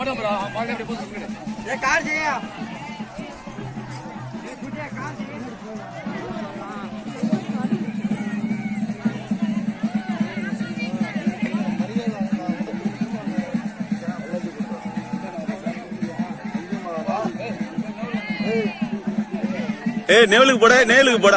அவன் போட அவன் பாக்க அப்படி போட்டு ஏய் நேவலுக்கு போட நேவலுக்கு போட.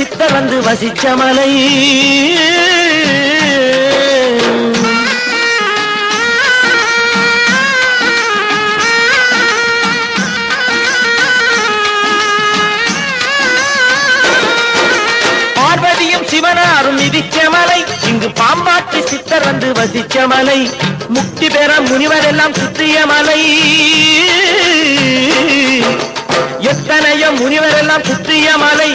வசித்த வந்து வசிச்ச மலை. பார்வதியும் சிவனாரும் மிதிச்ச மலை. இங்கு பாம்பாட்டு சித்தர் வந்து வசிச்ச மலை. முக்தி பெற முனிவர் எல்லாம் சுற்றிய மலை. எத்தனையோ முனிவர் எல்லாம் சுற்றிய மலை.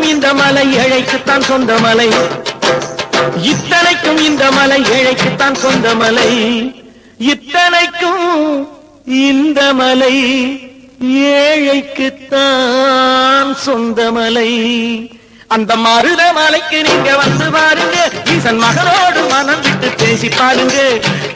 இத்தனைக்கும் இந்த மலை ஏழைக்குத்தான் சொந்த மலை. இத்தனைக்கும் இந்த மலை ஏழைக்குத்தான் சொந்த மலை. இத்தனைக்கும் இந்த மலை ஏழைக்குத்தான் சொந்த மலை. அந்த மருத மலைக்கு நீங்க வந்து பாருங்க. ஈசன் மகனோடு மனம் விட்டு பேசி பாருங்க.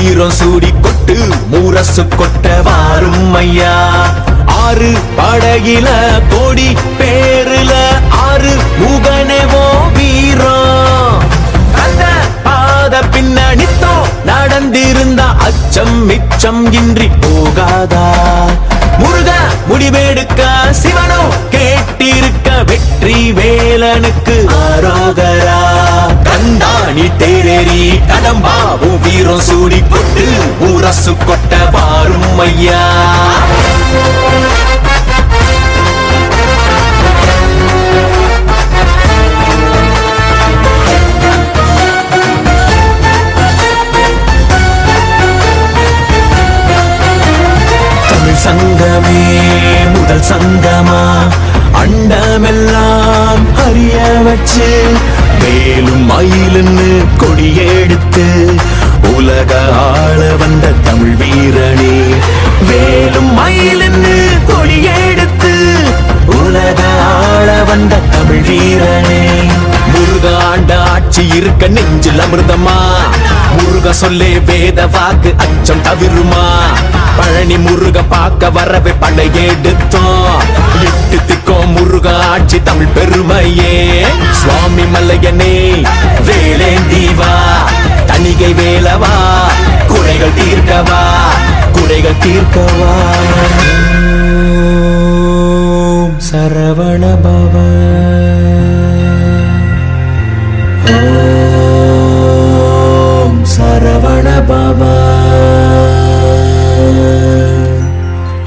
வீரம் சூடி கொட்டு மூரசு கொட்ட வாரும் ஐயா. ஆறு படகில கோடி பேருல ஆறு முகனவோ வீரம். அந்த பாத பின்னணித்தோ நடந்திருந்த அச்சம் மிச்சம் இன்றி போகாதா. முருகா முடிவெடுக்க சிவனோ கேட்டிருக்க வெற்றி வேலனுக்கு ஆரோகரா கண்டாணி தேரேறி கடம்பாவும் வீரம் சூடி கொட்டு உரசு கொட்ட பாரும் ஐயா. தமிழ் சங்கமே முதல் சங்கமா அண்டமெல்லாம் அறிய வச்சு மேலும் மயிலுன்னு கொடியெடுத்து உலக ஆள வந்த தமிழ் வீரனே வேலும் மயிலுன்னு கொடியெடுத்து உலக ஆள வந்த தமிழ் வீரனே. முருகாண்ட ஆட்சி இருக்க நெஞ்சில் அமிர்தமா? முருக சொல்லே வேத வாக்கு அச்சம் தவிருமா? பழனி முருக பார்க்க வரவே படையெடுத்தோம் எட்டு திக்கோம் முருக ஆட்சி தமிழ் பெருமையே. சுவாமி மல்லையனே வேலேந்தி வா. தணிகை வேலவா. குறைகள் தீர்க்கவா. குறைகள் தீர்க்கவா.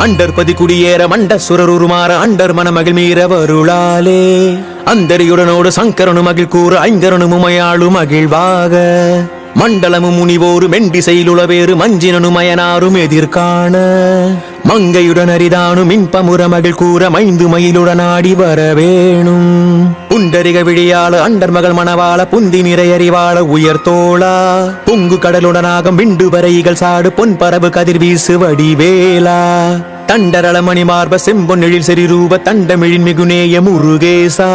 அண்டர் பதி குடியேற மண்ட சுரருமாற அண்டர் மனமகிழ் மீற வருளாலே. அந்தரியுடனோடு சங்கரனு மகிழ் கூற ஐங்கரனு முமையாளு மகிழ்வாக மண்டலமும் முனிவோரு மெண்டிசையிலுளவேறு மஞ்சினனு மயனாரும் எதிர்காண மங்கையுடன் அரிதானும் இன்பமுற மகிழ் கூற மைந்து மயிலுடன் ஆடி வரவேணும். புண்டரிக விழியாள அண்டர் மகள் மணவாள புந்தி நிறையறிவாள உயர் தோளா. பொங்கு கடலுடனாகம் விண்டு வரைகள் சாடு பொன் பரவு கதிர் வீசு வடிவேலா. தண்டரளமணி மார்ப செம்பொன்னெழில் செறிரூப தண்டமிழின் மிகுநேய முருகேசா.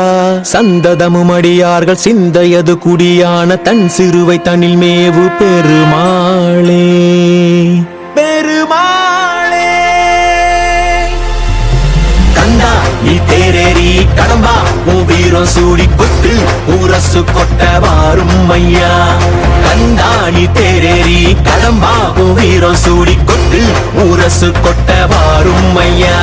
சந்ததமும் அடியார்கள் சிந்தையது குடியான தன் சிறுவை தனில் மேவு பெருமாளே. பெருமாளே. கண்டா நீ தேரேறி கடம்பா உன் வீரம் சூடி கொட்டு ஊரசு கொட்ட வாரும் ஐயா. கண்டா தேரேறி கடம்பா வீரம் சூடி கொட்டு ஊரசு கொட்ட வாரும் ஐயா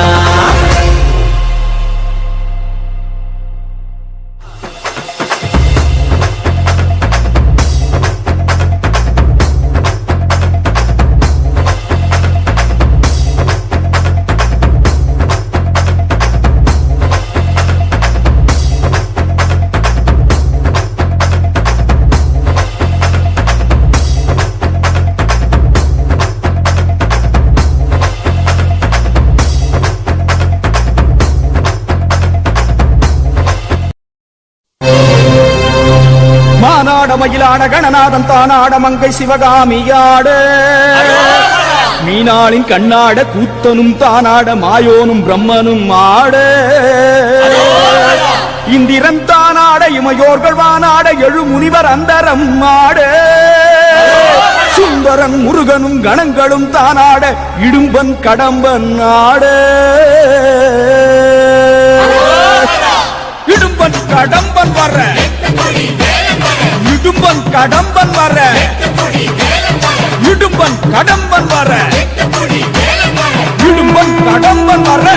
மயிலான கணநாதன் தானாட மங்கை சிவகாமியாட. மீனாளின் கண்ணாட கூத்தனும் தானாட மாயோனும் பிரம்மனும் ஆட. இந்திரன் தானாட இமையோர்கள் வானாட எழு முனிவர் அந்தரம் ஆட. சுந்தரன் முருகனும் கணங்களும் தானாட இடும்பன் கடம்பன் ஆட. இடும்பன் கடம்பன் வர்ற இடும்பன் கடம்பன் வர. இடும்பன் கடம்பன் வர. இடும்பன் கடம்பன் வர.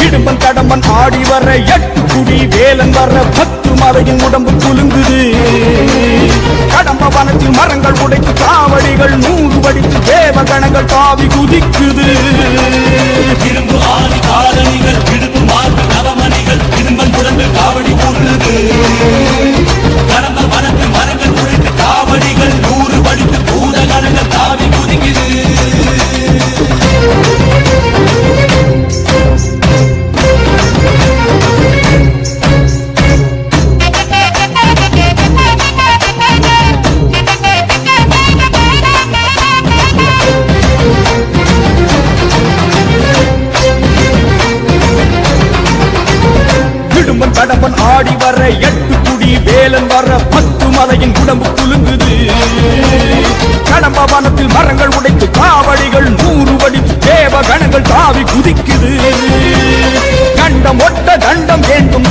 இடும்பன் கடம்பன் ஆடி வர எட்டு குடி வேலன் வர பத்து மலையின் உடம்பு குலுங்குது. கடம்ப வனத்தில் மரங்கள் உடைத்து காவடிகள் நூறு வடித்து தேவகணங்கள் தாவி குதிக்குது. இரும்பு ஆதி காலணிகள்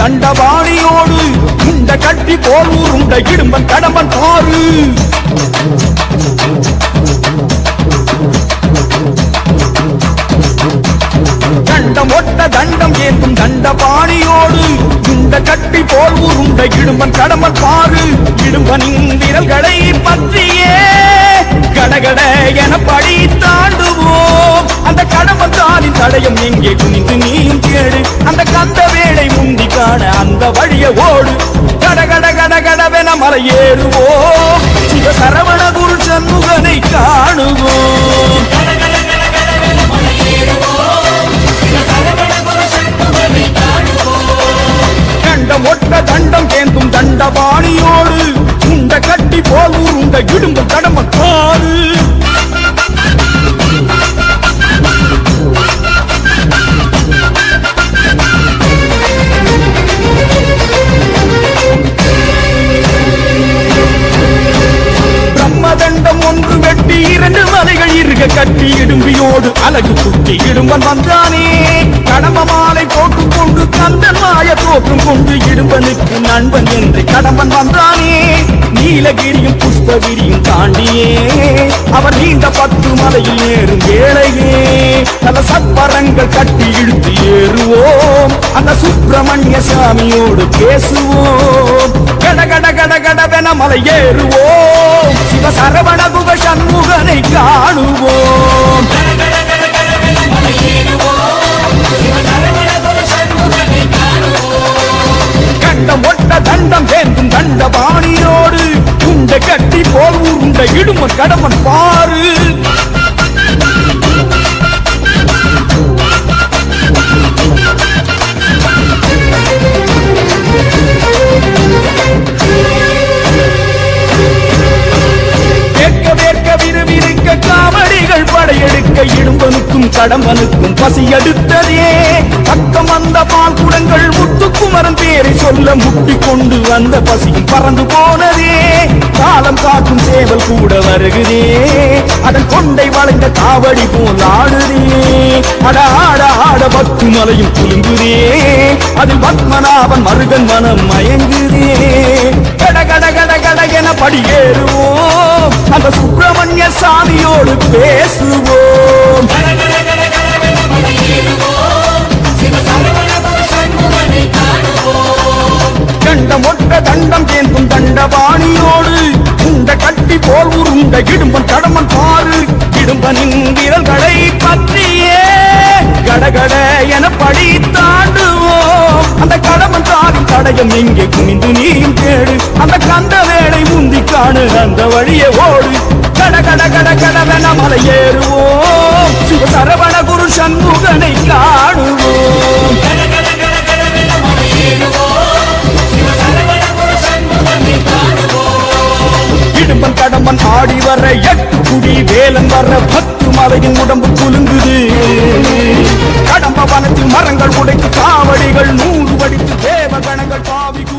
தண்டவாணியோடு இந்த கட்டி போல் உருண்ட இடும்பன் கடம்பன் தாறு. தண்டம் ஒட்ட தண்டம் ஏந்தும் தண்டபாணியோடு இந்த கட்டி போல் உருண்ட இடும்பன் கடம்பன் பாரு இடும்பனின் விரல்களை பற்றியே கடகட என படி தாண்டுவோம். அந்த கடம்பன் தடையும் எங்கே குனிந்து நீயும் கேடு அந்த கந்த வேலை முந்தி காண அந்த வழிய ஓடு. கடகட கடகடவென மலை ஏறுவோம் சிவ சரவண குரு சண்முகனை காணுவோம். கண்டம் ஒட்ட தண்டம் கேந்தும் தண்டபாணி போல் இடும்பு கடம்ப காது பிரம்மதண்டம் ஒன்று வெட்டி இரண்டு மலைகள் இருக கட்டி இடும்பியோடு அழகு குட்டி இடும்பன் வந்தானே. கடம்ப மாலை போட்டுக் கொண்டு கந்தன் மாய தோற்றம் கொண்டு இடும்பனுக்கு நண்பன் என்று கடம்பன் வந்தானே. நீலகிரியும் புஷ்பகிரியும் தாண்டியே. அவர் நீண்ட பத்து மலையில் ஏறும் வேளையே. பல சப்பரங்கள் கட்டி இழுத்து ஏறுவோம். அந்த சுப்பிரமணிய சாமியோடு பேசுவோம். கட கட கட கடவென மலை ஏறுவோம். சிவ சரவண குக சண்முகனை காணுவோம் ஏறுவோம். ஒட்ட தண்டம் வேந்தும் தண்ட பாணியோடு உண்டை கட்டி போல் உருண்ட இடுமன் கடமன் பாரு கடம்பனுக்கும் பசி எடுத்ததே. பக்கம் வந்த பால் குடங்கள் முத்துக்குமரன் பேரை சொல்ல முட்டி கொண்டு வந்த பசியும் பறந்து போனதே. காலம் காக்கும் சேவல் கூட வருகிறே அதன் கொண்டை வளைந்த காவடி போல் ஆடுதே. அட ஆட ஆட பத்து மலையும் குலுங்குதே. அதில் பத்மநாபன் மருகன் மனம் மயங்குதே. கட கட கட கட என படியேறுவோம். அந்த சுப்பிரமணிய சாமியோடு பேசுவோம். கண்டம் தண்டம் கேந்தும் தண்டபாணியோடு உண்ட கட்டி போல் உருண்ட இடும்பன் கடம்பன் பாரு இடும்பனின் விரல்களை பற்றியே கடகட என படி தாண்டுவோம் அந்த கடம்பன் தாவின் தடயம் எங்கே குனிந்து நீயும் கேடு அந்த கந்த வேலை முந்தி காணு அந்த வழியே ஓடு. கட கட கட கடவென மலை ஏறுவோம். சரவண குரு சண்முகனை காணுவோம் இடும்பன் கடம்பன் ஆடி வர எட்டு குடி வேலன் வர பத்து மலையின் உடம்பு குலுங்குது. கடம்ப வனத்தில் மரங்கள் உடைத்து காவடிகள் நூறு வடித்து தேவ கணங்கள் பாவிக்கும்